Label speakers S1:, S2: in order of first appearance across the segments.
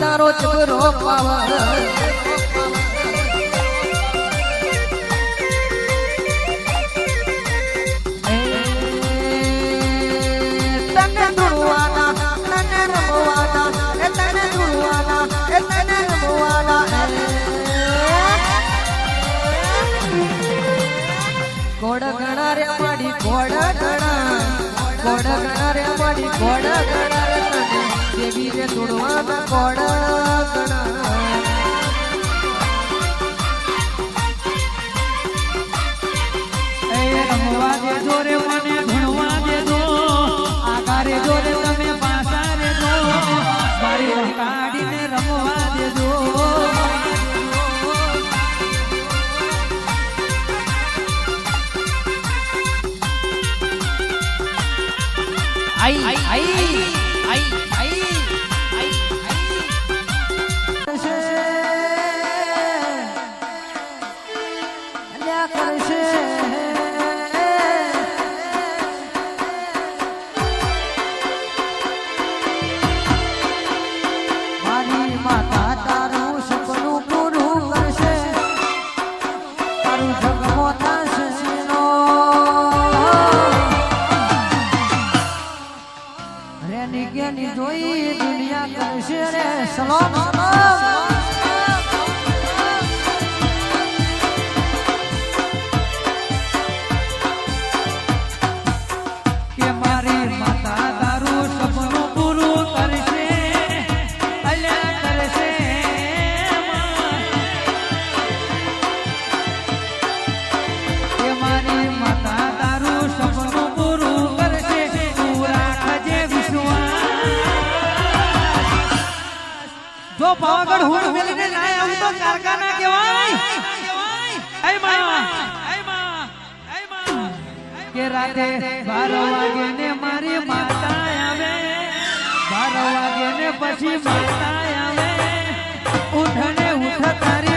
S1: તારો છોકરો પાવર. તને ધોવાના તને રમવાના તને ઘોડા ગણા રે માડી ઘોડા ગણા ઘોડા ગણા રે માડી ઘોડા ગણા.
S2: tudo anda corda. 小龙。જો Pavagadh hood મેલીને ના આવું તો કારખાના કહેવાય. એ માં. કે રાતે બાર વાગે ને મારી માતા આવે. બાર વાગે ને પછી માતા આવે. ઉઠને ઉઠ તારી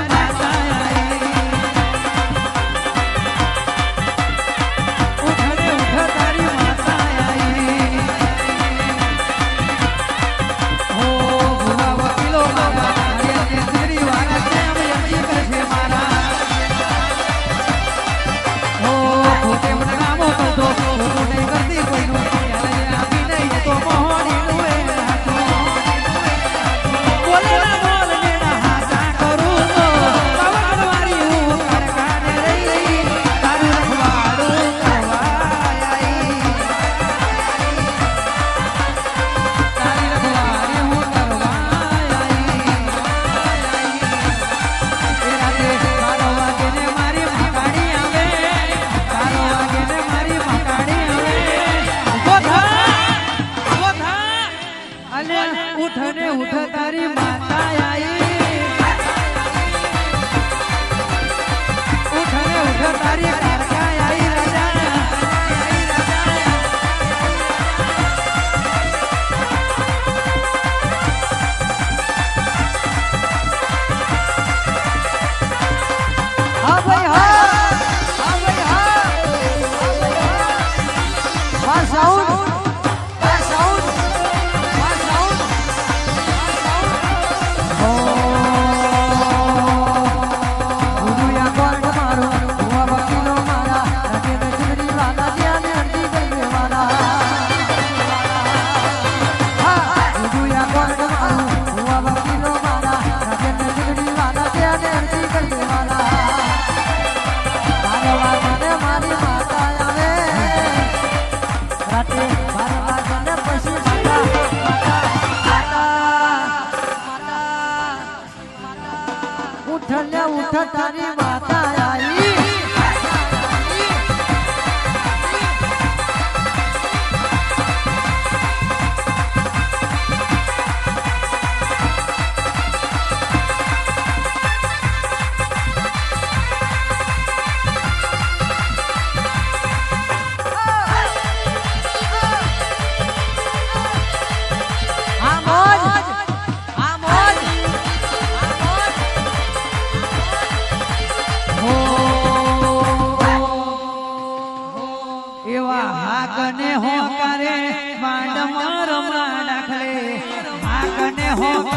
S2: हो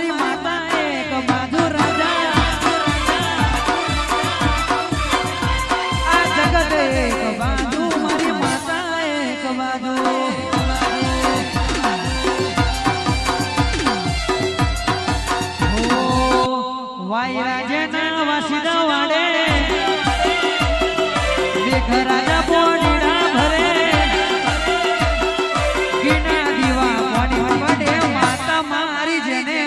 S2: हमारे माँ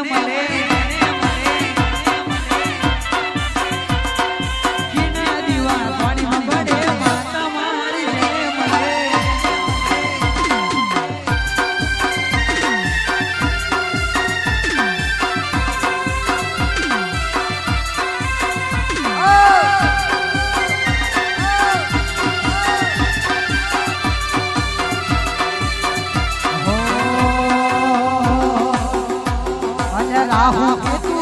S2: મારી રાહુ કેતુ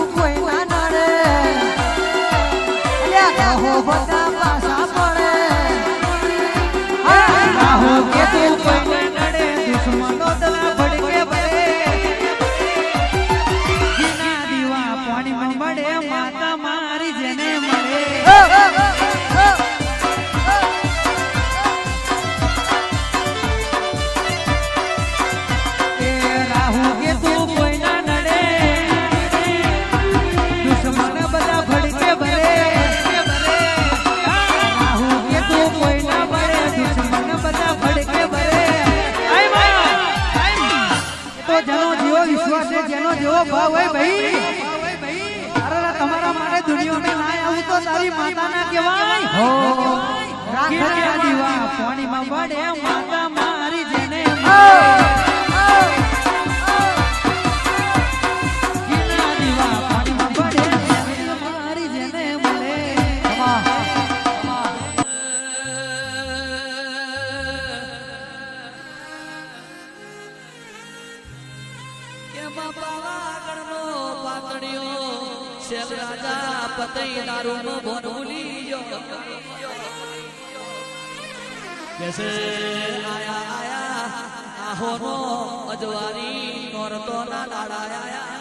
S3: નોરતો ના દાડા આયા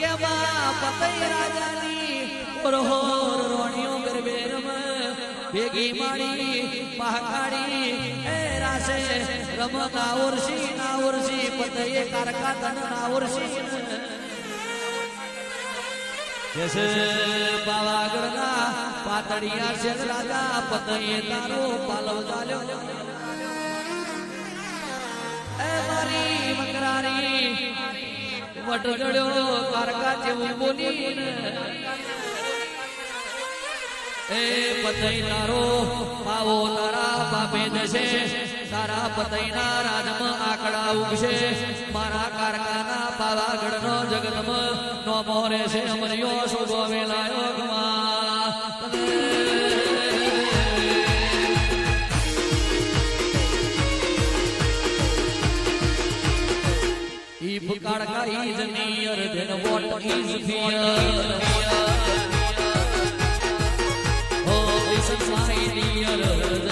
S3: કે બા પતઈ રાજાની ઓરહોર રોણીઓ ગરબે રમ ભેગી માડી મહાકાળી. એ રાસે રમ ના ઉર્સી ના ઉર્સી પતઈએ કારકા તન ના ઉર્સી કેસે પાવાગઢના પાતળિયા છે રાજા પતઈએ તારો પાલવ ચાલ્યો. મારી. મકરારી વટ કારકા જેવું બોલી એ પતઈ તારો પાવો તારા બાપે જશે તારા પતઈના રાજમાં આકડા ઉગશે. મારા કારખાના પાવાગઢનો જગતમાં નો મોરે છે અમરિયો શોભો વેલાયો ગમા Karka is near, then what is fear? Oh, this is my dear.